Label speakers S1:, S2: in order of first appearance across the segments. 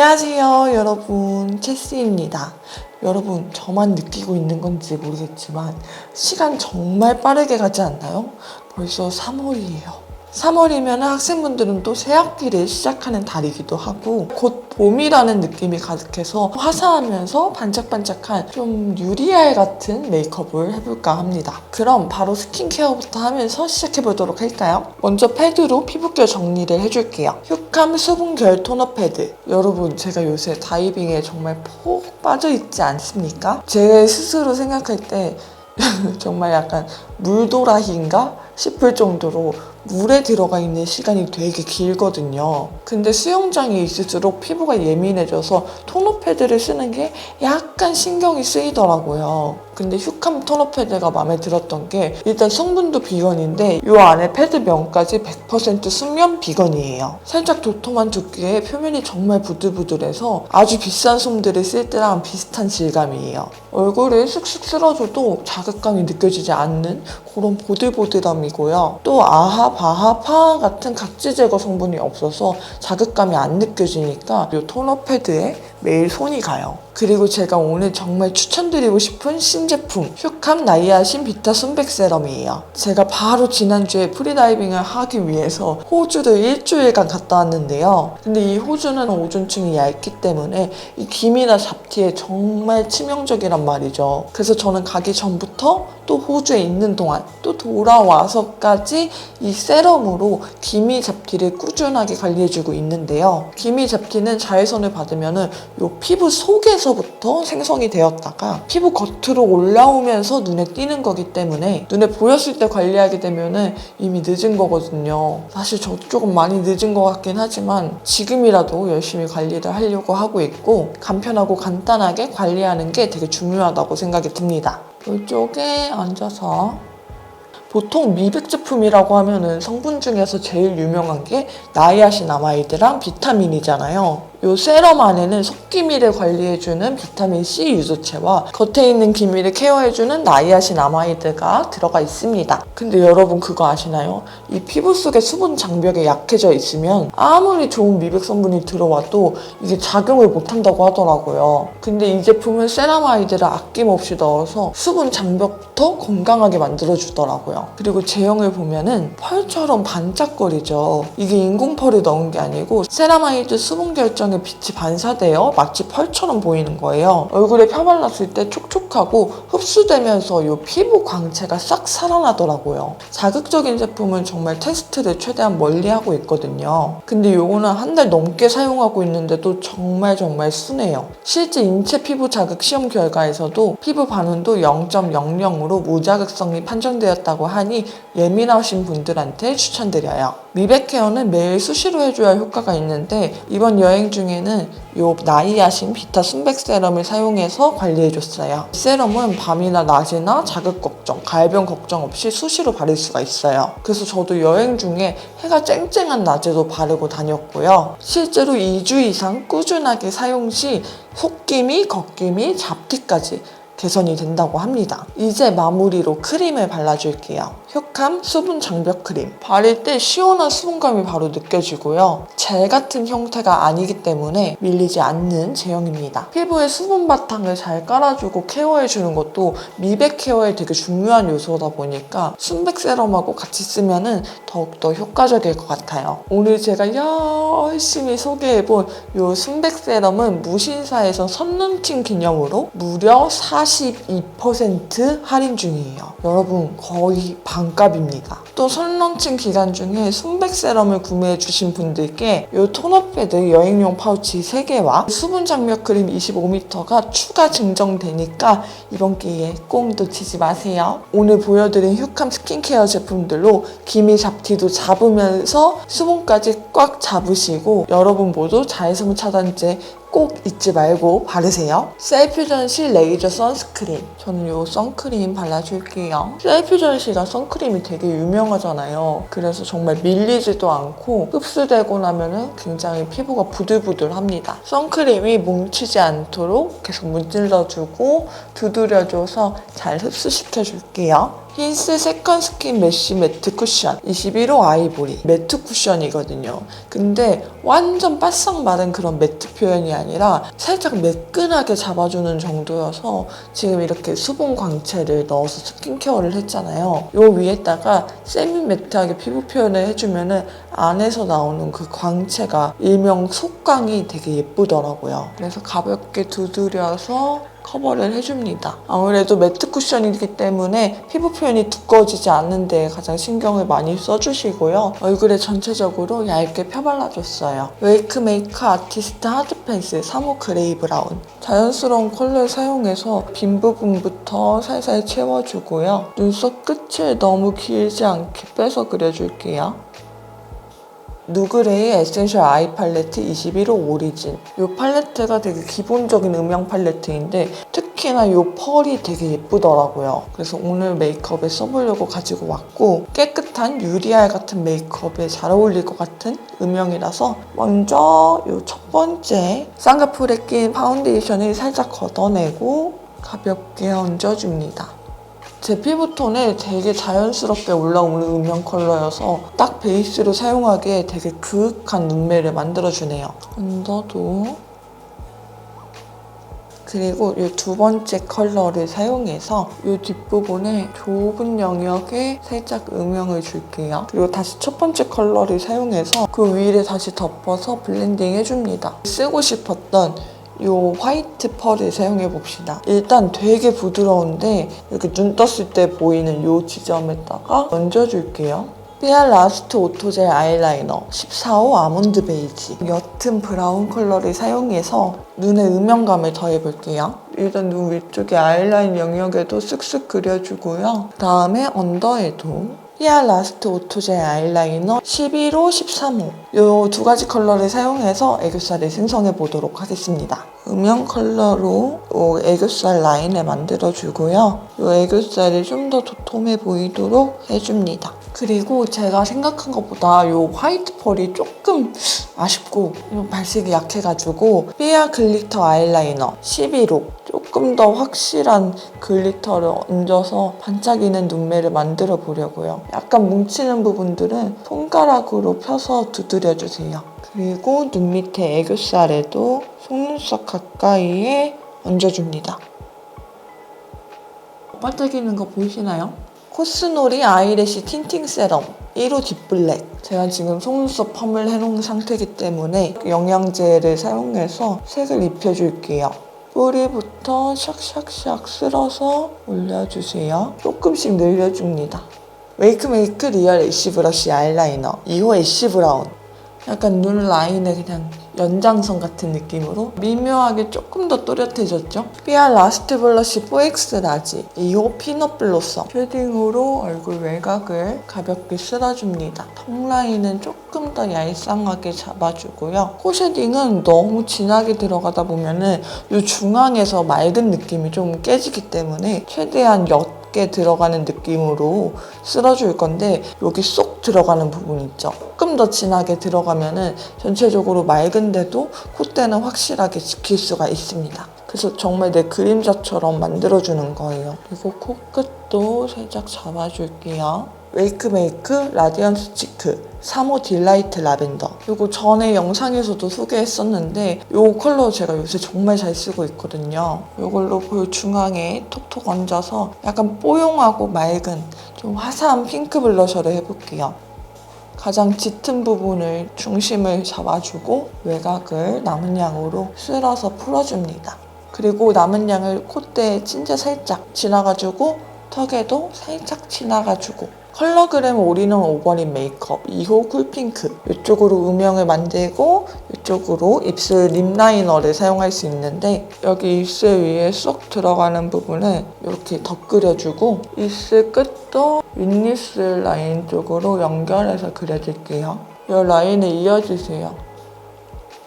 S1: 안녕하세요, 여러분. 체스입니다. 여러분, 저만 느끼고 있는 건지 모르겠지만, 시간 정말 빠르게 가지 않나요? 벌써 3월이에요. 3월이면 학생분들은 또 새학기를 시작하는 달이기도 하고, 곧 봄이라는 느낌이 가득해서 화사하면서 반짝반짝한 좀 유리알 같은 메이크업을 해볼까 합니다. 그럼 바로 스킨케어부터 하면서 시작해보도록 할까요? 먼저 패드로 피부결 정리를 해줄게요. 휴캄 수분결 토너 패드. 여러분, 제가 요새 다이빙에 정말 푹 빠져있지 않습니까? 제 스스로 생각할 때 정말 약간 물도라히인가 싶을 정도로 물에 들어가 있는 시간이 되게 길거든요. 근데 수영장에 있을수록 피부가 예민해져서 토너 패드를 쓰는 게 약간 신경이 쓰이더라고요. 근데 휴캄 토너 패드가 마음에 들었던 게 일단 성분도 비건인데 이 안에 패드면까지 100% 순면 비건이에요. 살짝 도톰한 두께에 표면이 정말 부들부들해서 아주 비싼 솜들을 쓸 때랑 비슷한 질감이에요. 얼굴을 쓱쓱 쓸어줘도 자극감이 느껴지지 않는 그런 보들보들함이고요. 또 아하, 바하, 파하 같은 각질 제거 성분이 없어서 자극감이 안 느껴지니까 이 토너 패드에 매일 손이 가요. 그리고 제가 오늘 정말 추천드리고 싶은 신제품 휴캄 나이아신 비타 순백 세럼이에요. 제가 바로 지난주에 프리다이빙을 하기 위해서 호주를 일주일간 갔다 왔는데요. 근데 이 호주는 오존층이 얇기 때문에 이 김이나 잡티에 정말 치명적이란 말이죠. 그래서 저는 가기 전부터 또 호주에 있는 동안 또 돌아와서까지 이 세럼으로 기미 잡티를 꾸준하게 관리해주고 있는데요. 기미 잡티는 자외선을 받으면 은요 피부 속에서부터 생성이 되었다가 피부 겉으로 올라오면서 눈에 띄는 거기 때문에 눈에 보였을 때 관리하게 되면은 이미 늦은 거거든요. 사실 저도 조금 많이 늦은 것 같긴 하지만 지금이라도 열심히 관리를 하려고 하고 있고 간편하고 간단하게 관리하는 게 되게 중요하다고 생각이 듭니다. 이쪽에 앉아서 보통 미백 제품이라고 하면은 성분 중에서 제일 유명한 게 나이아신 아마이드랑 비타민이잖아요. 요 세럼 안에는 속기미를 관리해주는 비타민 C 유조체와 겉에 있는 기미를 케어해주는 나이아신 아마이드가 들어가 있습니다. 근데 여러분 그거 아시나요? 이 피부 속의 수분 장벽이 약해져 있으면 아무리 좋은 미백 성분이 들어와도 이게 작용을 못한다고 하더라고요. 근데 이 제품은 세라마이드를 아낌없이 넣어서 수분 장벽도 건강하게 만들어주더라고요. 그리고 제형을 보면은 펄처럼 반짝거리죠. 이게 인공 펄을 넣은 게 아니고 세라마이드 수분 결정 에 빛이 반사되어 마치 펄처럼 보이는 거예요. 얼굴에 펴발랐을 때 촉촉하고 흡수되면서 이 피부 광채가 싹 살아나더라고요. 자극적인 제품은 정말 테스트를 최대한 멀리 하고 있거든요. 근데 요거는 한 달 넘게 사용하고 있는데도 정말 정말 순해요. 실제 인체 피부 자극 시험 결과에서도 피부 반응도 0.00으로 무자극성이 판정되었다고 하니 예민하신 분들한테 추천드려요. 미백 케어는 매일 수시로 해줘야 효과가 있는데 이번 여행 중에는 요 나이아신 비타 순백 세럼을 사용해서 관리해줬어요. 세럼은 밤이나 낮이나 자극 걱정, 갈변 걱정 없이 수시로 바를 수가 있어요. 그래서 저도 여행 중에 해가 쨍쨍한 낮에도 바르고 다녔고요. 실제로 2주 이상 꾸준하게 사용 시 속기미, 겉기미, 잡티까지 개선이 된다고 합니다. 이제 마무리로 크림을 발라줄게요. 효캄 수분 장벽 크림. 바를 때 시원한 수분감이 바로 느껴지고요. 젤 같은 형태가 아니기 때문에 밀리지 않는 제형입니다. 피부에 수분 바탕을 잘 깔아주고 케어해주는 것도 미백 케어에 되게 중요한 요소다 보니까 순백 세럼하고 같이 쓰면은 더욱더 효과적일 것 같아요. 오늘 제가 열심히 소개해본 이 순백 세럼은 무신사에서 선론칭 기념으로 무려 42% 할인 중이에요. 여러분 거의 반값입니다. 또 선런칭 기간 중에 순백 세럼을 구매해 주신 분들께 이 토너 패드 여행용 파우치 3개와 수분 장벽 크림 25m가 추가 증정되니까 이번 기회에 꼭 놓치지 마세요. 오늘 보여드린 휴캄 스킨케어 제품들로 기미 잡티도 잡으면서 수분까지 꽉 잡으시고 여러분 모두 자외선 차단제 꼭 잊지 말고 바르세요. 셀퓨전시 레이저 선스크림. 저는 이 선크림 발라줄게요. 셀퓨전시가 선크림이 되게 유명하잖아요. 그래서 정말 밀리지도 않고 흡수되고 나면은 굉장히 피부가 부들부들합니다. 선크림이 뭉치지 않도록 계속 문질러주고 두드려줘서 잘 흡수시켜줄게요. 힌스 세컨 스킨 메쉬 매트 쿠션 21호 아이보리 매트 쿠션이거든요. 근데 완전 바싹 마른 그런 매트 표현이 아니라 살짝 매끈하게 잡아주는 정도여서 지금 이렇게 수분 광채를 넣어서 스킨케어를 했잖아요. 요 위에다가 세미 매트하게 피부 표현을 해주면은 안에서 나오는 그 광채가 일명 속광이 되게 예쁘더라고요. 그래서 가볍게 두드려서 커버를 해줍니다. 아무래도 매트 쿠션이기 때문에 피부 표현이 두꺼워지지 않는 데 가장 신경을 많이 써주시고요. 얼굴에 전체적으로 얇게 펴발라줬어요. 웨이크 메이크 아티스트 하드 펜슬 3호 그레이 브라운. 자연스러운 컬러를 사용해서 빈 부분부터 살살 채워주고요. 눈썹 끝을 너무 길지 않게 빼서 그려줄게요. 누그레의 에센셜 아이 팔레트 21호 오리진. 이 팔레트가 되게 기본적인 음영 팔레트인데 특히나 이 펄이 되게 예쁘더라고요. 그래서 오늘 메이크업에 써보려고 가지고 왔고 깨끗한 유리알 같은 메이크업에 잘 어울릴 것 같은 음영이라서 먼저 이 첫 번째 쌍꺼풀에 낀 파운데이션을 살짝 걷어내고 가볍게 얹어줍니다. 제 피부톤에 되게 자연스럽게 올라오는 음영 컬러여서 딱 베이스로 사용하기에 되게 그윽한 눈매를 만들어주네요. 언더도 그리고 이 두 번째 컬러를 사용해서 이 뒷부분에 좁은 영역에 살짝 음영을 줄게요. 그리고 다시 첫 번째 컬러를 사용해서 그 위를 다시 덮어서 블렌딩 해줍니다. 쓰고 싶었던 이 화이트 펄을 사용해 봅시다. 일단 되게 부드러운데 이렇게 눈 떴을 때 보이는 이 지점에다가 얹어줄게요. 피알 라스트 오토젤 아이라이너 14호 아몬드 베이지 옅은 브라운 컬러를 사용해서 눈에 음영감을 더해볼게요. 일단 눈 위쪽에 아이라인 영역에도 쓱쓱 그려주고요. 다음에 언더에도 피알 라스트 오토젤 아이라이너 11호, 13호 이 두 가지 컬러를 사용해서 애교살을 생성해 보도록 하겠습니다. 음영 컬러로 이 애교살 라인을 만들어주고요. 이 애교살이 좀더 도톰해 보이도록 해줍니다. 그리고 제가 생각한 것보다 이 화이트 펄이 조금 아쉽고 좀 발색이 약해가지고 삐아 글리터 아이라이너 11호 조금 더 확실한 글리터를 얹어서 반짝이는 눈매를 만들어 보려고요. 약간 뭉치는 부분들은 손가락으로 펴서 두드려 주세요. 그리고 눈 밑에 애교살에도 속눈썹 가까이에 얹어줍니다. 반짝이는 거 보이시나요? 코스놀이 아이래쉬 틴팅 세럼 1호 딥블랙 제가 지금 속눈썹 펌을 해놓은 상태이기 때문에 영양제를 사용해서 색을 입혀줄게요 뿌리부터 샥샥샥 쓸어서 올려주세요. 조금씩 늘려줍니다. 웨이크메이크 리얼 애쉬 브러쉬 아이라이너 2호 애쉬 브라운 약간 눈 라인에 그냥 연장선 같은 느낌으로 미묘하게 조금 더 또렷해졌죠? 삐아 라스트 블러쉬 4X 라지 2호 피넛 블로썸 쉐딩으로 얼굴 외곽을 가볍게 쓸어줍니다. 턱 라인은 조금 더 얄쌍하게 잡아주고요. 코 쉐딩은 너무 진하게 들어가다 보면은 이 중앙에서 맑은 느낌이 좀 깨지기 때문에 최대한 옅게 들어가는 느낌으로 쓸어줄 건데 여기 쏙 들어가는 부분 있죠. 조금 더 진하게 들어가면은 전체적으로 맑은데도 콧대는 확실하게 지킬 수가 있습니다. 그래서 정말 내 그림자처럼 만들어주는 거예요. 그리고 코끝도 살짝 잡아줄게요. 웨이크메이크 라디언스 치크 3호 딜라이트 라벤더. 이거 전에 영상에서도 소개했었는데 이 컬러 제가 요새 정말 잘 쓰고 있거든요. 이걸로 볼 중앙에 톡톡 얹어서 약간 뽀용하고 맑은 좀 화사한 핑크 블러셔를 해볼게요. 가장 짙은 부분을 중심을 잡아주고 외곽을 남은 양으로 쓸어서 풀어줍니다. 그리고 남은 양을 콧대에 진짜 살짝 지나가지고 턱에도 살짝 지나가주고 컬러그램 올인원 오버립 메이크업 2호 쿨핑크 이쪽으로 음영을 만들고 이쪽으로 입술 립 라이너를 사용할 수 있는데 여기 입술 위에 쏙 들어가는 부분을 이렇게 덧그려주고 입술 끝도 윗입술 라인 쪽으로 연결해서 그려줄게요. 이 라인을 이어주세요.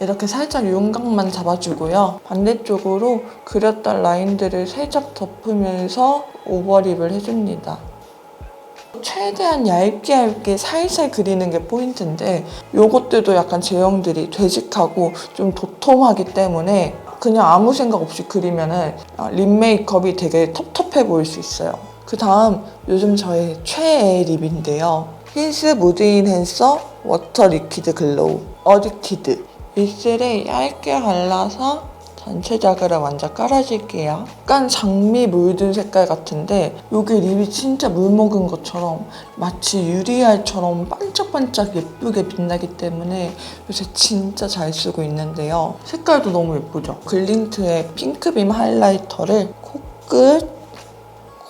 S1: 이렇게 살짝 윤곽만 잡아주고요. 반대쪽으로 그렸던 라인들을 살짝 덮으면서 오버립을 해줍니다. 최대한 얇게 얇게 살살 그리는 게 포인트인데 요것들도 약간 제형들이 되직하고 좀 도톰하기 때문에 그냥 아무 생각 없이 그리면은 립 메이크업이 되게 텁텁해 보일 수 있어요. 그 다음 요즘 저의 최애 립인데요. 힌스 무드 인 핸서 워터 리퀴드 글로우 어디키드 입술에 얇게 발라서 자극을 먼저 깔아줄게요. 약간 장미 물든 색깔 같은데 이게 립이 진짜 물 먹은 것처럼 마치 유리알처럼 반짝반짝 예쁘게 빛나기 때문에 요새 진짜 잘 쓰고 있는데요. 색깔도 너무 예쁘죠? 글린트의 핑크빔 하이라이터를 코끝,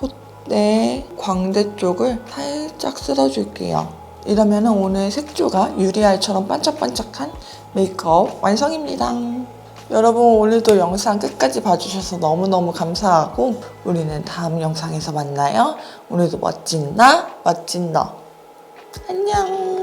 S1: 콧대, 광대 쪽을 살짝 쓸어줄게요. 이러면 오늘 색조가 유리알처럼 반짝반짝한 메이크업 완성입니다. 여러분 오늘도 영상 끝까지 봐주셔서 너무너무 감사하고 우리는 다음 영상에서 만나요. 오늘도 멋진 나, 멋진 너. 안녕.